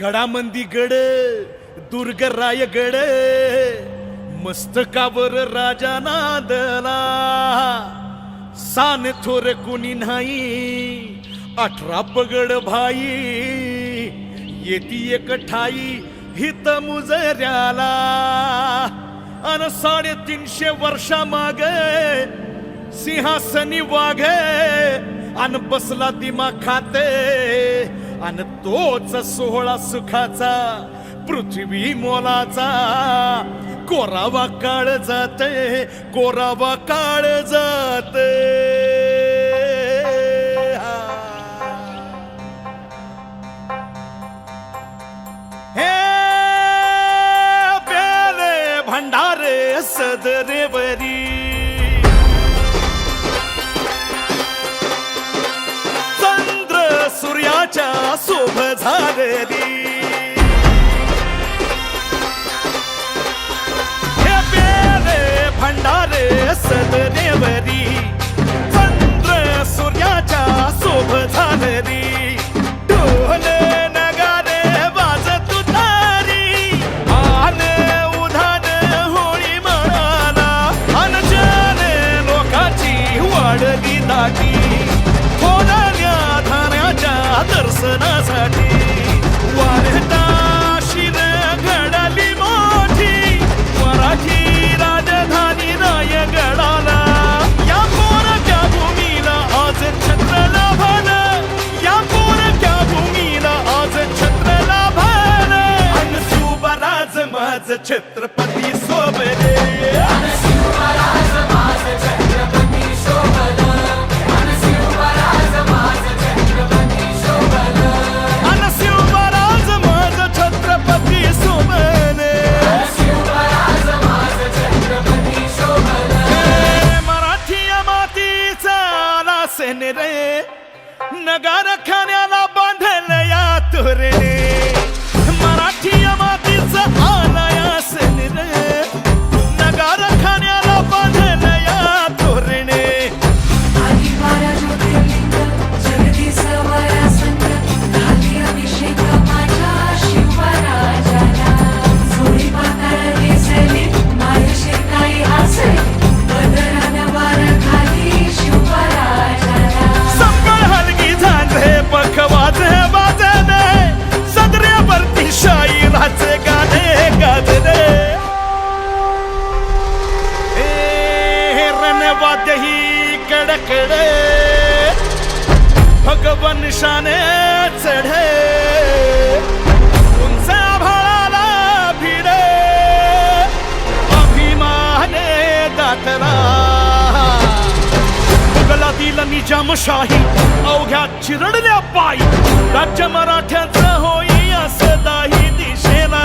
गडामंदी गड दुर्ग रायगड मस्तकावर राजा नादला. सान थोर कुणी नाही अठरा पगड भाई येती एक ठाई हित मुजऱ्याला. अन साडेतीनशे वर्षा माग सिंहासनी वाघ अन बसला दिमा खाते. आणि तोच सोहळा सुखाचा पृथ्वी मोलाचा. कोरावा काळ जाते कोरावा काळ जाते. हे बेले भंडारे सदरेवरी शोभ झालेली हे बेले भंडारे सदरे दर्शनासाठी वाढता शिर घडली मोठी. मराठी राजधानी रायगडाला. या पोरक्या भूमीला आज छत्र लाभलं या पोरक्या भूमीला आज छत्र लाभलं अन सुबराज माझ छत्रपती नगार खाण्याला बांधल या तोरणे निशाने चढे. उंच आभाळाला भिडे. अभिमाने दातला मुघलातील निजामशाही अवघ्या चिरडल्या पायी. राज्य मराठ्याचं होई असं दाही दिशेला.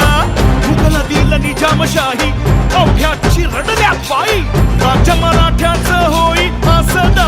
मुघलातील निजामशाही अवघ्या चिरडल्या पायी. राज्य मराठ्याचं होई असदा